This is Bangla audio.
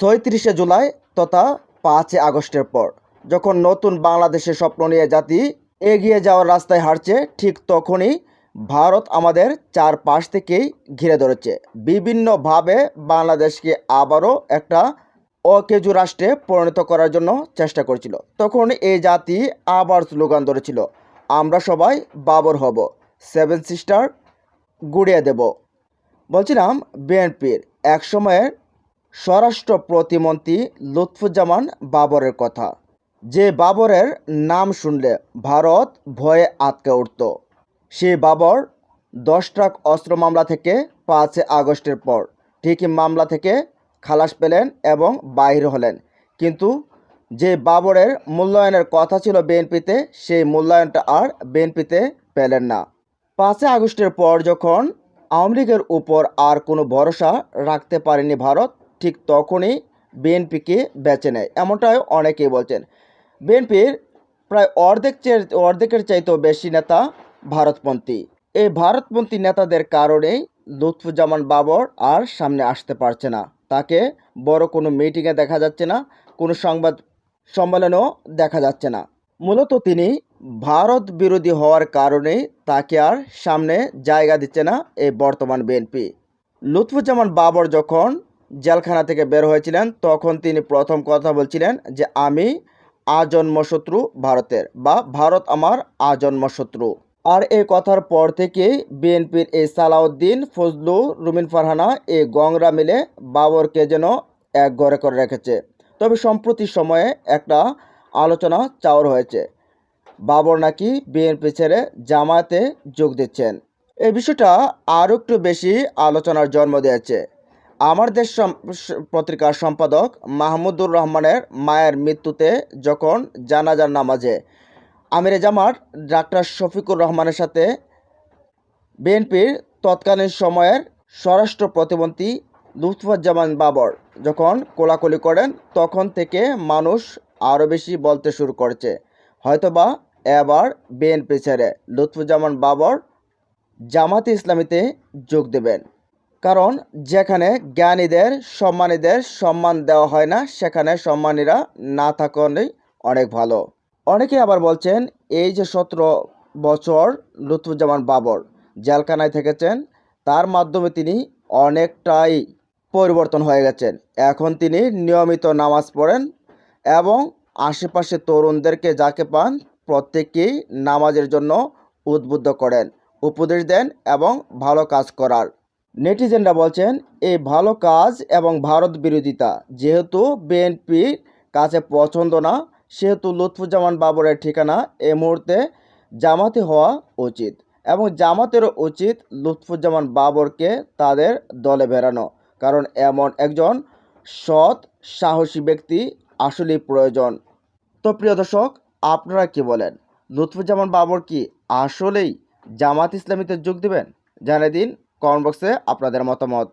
ছয়ত্রিশে জুলাই তথা পাঁচই আগস্টের পর। যখন নতুন বাংলাদেশের স্বপ্ন নিয়ে জাতি এগিয়ে যাওয়ার রাস্তায় হারছে ঠিক তখনই ভারত আমাদের চারপাশ থেকেই ঘিরে ধরেছে। বিভিন্নভাবে বাংলাদেশকে আবারও একটা অকেজু রাষ্ট্রে পরিণত করার জন্য চেষ্টা করছিল। তখন এই জাতি আবার স্লোগান ধরেছিল, আমরা সবাই বাবর হব, সেভেন সিস্টার গুড়িয়ে দেব। বলছিলাম বিএনপির। এক সময়ের স্বরাষ্ট্র প্রতিমন্ত্রী লুৎফুজ্জামান বাবরের কথা। যে বাবরের নাম শুনলে ভারত ভয়ে আটকে উঠত। সে বাবর দশ ট্রাক অস্ত্র মামলা থেকে পাঁচই আগস্টের পর ঠিকই মামলা থেকে খালাস পেলেন এবং বাইর হলেন। কিন্তু যে বাবরের মূল্যায়নের কথা ছিল বিএনপিতে, সেই মূল্যায়নটা আর বিএনপিতে পেলেন না। পাঁচই আগস্টের পর যখন আওয়ামী লীগের উপর আর কোনো ভরসা রাখতে পারেনি ভারত ঠিক তখনই বিএনপিকে বেছে নেয়, এমনটাই অনেকেই বলছেন। বিএনপির প্রায় অর্ধেক অর্ধেকের চাইতেও বেশি নেতা ভারতপন্থী। এই ভারতপন্থী নেতাদের কারণেই লুৎফুজ্জামান বাবর আর সামনে আসতে পারছে না। তাকে বড় কোনো মিটিংয়ে দেখা যাচ্ছে না, কোনো সংবাদ সম্মেলনেও দেখা যাচ্ছে না। মূলত তিনি ভারত বিরোধী হওয়ার কারণেই তাকে আর সামনে জায়গা দিচ্ছে না এই বর্তমান বিএনপি। লুৎফুজ্জামান বাবর যখন জেলখানা থেকে বের হয়েছিলেন, তখন তিনি প্রথম কথা বলছিলেন যে, আমি আজন্ম শত্রু ভারতের বা ভারত আমার আজন্ম শত্রু আর এই কথার পর থেকেই বিএনপির এই সালাউদ্দিন, ফজলু, রুমিন ফারহানা এই গংরা মিলে বাবরকে যেন এক ঘরে করে রেখেছে। তবে সম্প্রতি সময়ে একটা আলোচনা চাওয়ার হয়েছে। বাবর নাকি বিএনপি ছেড়ে জামায়াতে যোগ দিচ্ছেন। এই বিষয়টা আরও একটু বেশি আলোচনার জন্ম দিয়েছে। আমার দেশ পত্রিকার সম্পাদক মাহমুদুর রহমানের মায়ের মৃত্যুতে যখন জানাজার নামাজে আমিরে জামার ডাক্তার শফিকুর রহমানের সাথে বিএনপির তৎকালীন সময়ের স্বরাষ্ট্র প্রতিমন্ত্রী লুৎফুজ্জামান বাবর যখন কোলাকুলি করেন, তখন থেকে মানুষ আরও বেশি বলতে শুরু করেছে। হয়তোবা এবার বিএনপি ছেড়ে লুৎফুজ্জামান বাবর জামাতে ইসলামীতে যোগ দেবেন। কারণ যেখানে জ্ঞানীদের, সম্মানীদের সম্মান দেওয়া হয় না, সেখানে সম্মানীরা না থাকলেই অনেক ভালো। অনেকে আবার বলছেন, এই যে সতেরো বছর লুৎফুজ্জামান বাবর জেলখানায় থেকেছেন, তার মাধ্যমে তিনি অনেকটাই পরিবর্তন হয়ে গেছেন। এখন তিনি নিয়মিত নামাজ পড়েন এবং আশেপাশে তরুণদেরকে যাকে পান প্রত্যেককেই নামাজের জন্য উদ্বুদ্ধ করেন, উপদেশ দেন এবং ভালো কাজ করার। নেটিজেনরা বলছেন এই ভালো কাজ এবং ভারত বিরোধিতা। যেহেতু বিএনপির কাছে পছন্দ না, সেহেতু লুৎফুজ্জামান বাবরের ঠিকানা এই মুহূর্তে জামাতে হওয়া উচিত এবং জামাতেরও উচিত লুৎফুজ্জামান বাবরকে তাদের দলে বেরানো কারণ এমন একজন সৎ, সাহসী ব্যক্তি আসলেই প্রয়োজন। তো প্রিয় দর্শক, আপনারা কি বলেন? লুৎফুজ্জামান বাবর কি আসলেই জামাত ইসলামীতে যোগ দেবেন? জানিয়ে দিন কমেন্ট বক্সে আপনাদের মতামত